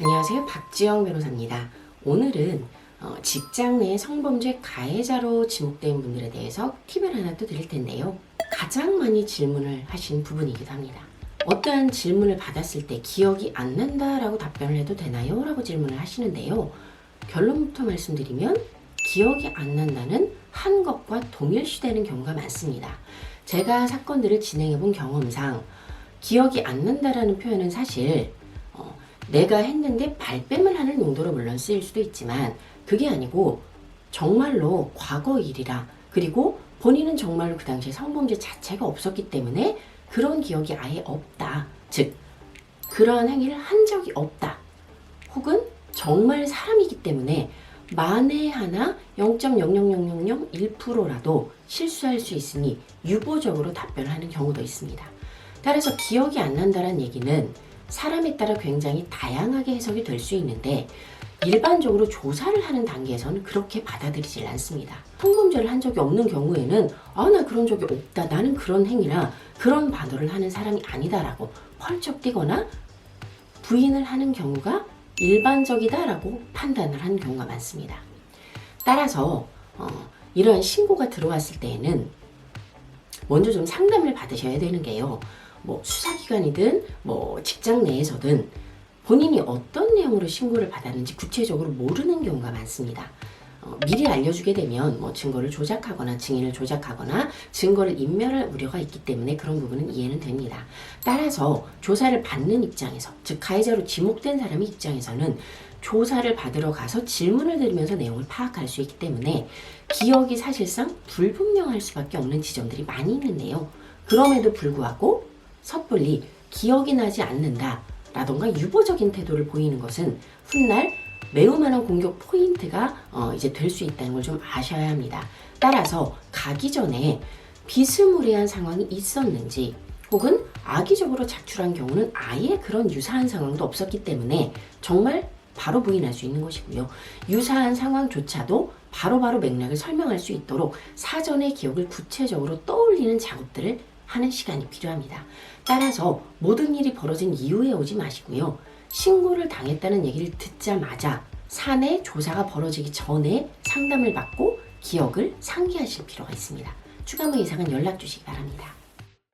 안녕하세요. 박지영 변호사입니다. 오늘은 어, 직장 내 성범죄 가해자로 지목된 분들에 대해서 팁을 하나 또 드릴 텐데요. 가장 많이 질문을 하신 부분이기도 합니다. 어떠한 질문을 받았을 때 기억이 안 난다라고 답변을 해도 되나요? 라고 질문을 하시는데요. 결론부터 말씀드리면 기억이 안 난다는 한 것과 동일시되는 경우가 많습니다. 제가 사건들을 진행해 본 경험상 기억이 안 난다라는 표현은 사실 어, 내가 했는데 발뺌을 하는 용도로 물론 쓰일 수도 있지만 그게 아니고 정말로 과거 일이라 그리고 본인은 정말로 그 당시에 성범죄 자체가 없었기 때문에 그런 기억이 아예 없다. 즉 그러한 행위를 한 적이 없다. 혹은 정말 사람이기 때문에 만에 하나 0.00001%라도 실수할 수 있으니 유보적으로 답변을 하는 경우도 있습니다. 따라서 기억이 안 난다는 얘기는 사람에 따라 굉장히 다양하게 해석이 될 수 있는데 일반적으로 조사를 하는 단계에서는 그렇게 받아들이질 않습니다. 성범죄를 한 적이 없는 경우에는 아 나 그런 적이 없다 나는 그런 행위나 그런 반응을 하는 사람이 아니다라고 펄쩍 뛰거나 부인을 하는 경우가 일반적이다라고 판단을 하는 경우가 많습니다. 따라서 어, 이러한 신고가 들어왔을 때에는 먼저 좀 상담을 받으셔야 되는 게요. 뭐 수사기관이든 뭐 직장 내에서든 본인이 어떤 내용으로 신고를 받았는지 구체적으로 모르는 경우가 많습니다. 어, 미리 알려주게 되면 뭐 증거를 조작하거나 증인을 조작하거나 증거를 인멸할 우려가 있기 때문에 그런 부분은 이해는 됩니다. 따라서 조사를 받는 입장에서 즉 가해자로 지목된 사람의 입장에서는 조사를 받으러 가서 질문을 들으면서 내용을 파악할 수 있기 때문에 기억이 사실상 불분명할 수밖에 없는 지점들이 많이 있는데요. 그럼에도 불구하고 섣불리 기억이 나지 않는다 라던가 유보적인 태도를 보이는 것은 훗날 매우 많은 공격 포인트가 어, 이제 될 수 있다는 걸 좀 아셔야 합니다. 따라서 가기 전에 비스무리한 상황이 있었는지 혹은 악의적으로 작출한 경우는 아예 그런 유사한 상황도 없었기 때문에 정말 바로 부인할 수 있는 것이고요. 유사한 상황조차도 바로바로 맥락을 설명할 수 있도록 사전의 기억을 구체적으로 떠올리는 작업들을 하는 시간이 필요합니다. 따라서 모든 일이 벌어진 이후에 오지 마시고요. 신고를 당했다는 얘기를 듣자마자 사내 조사가 벌어지기 전에 상담을 받고 기억을 상기하실 필요가 있습니다. 추가 무 이상은 연락 주시기 바랍니다.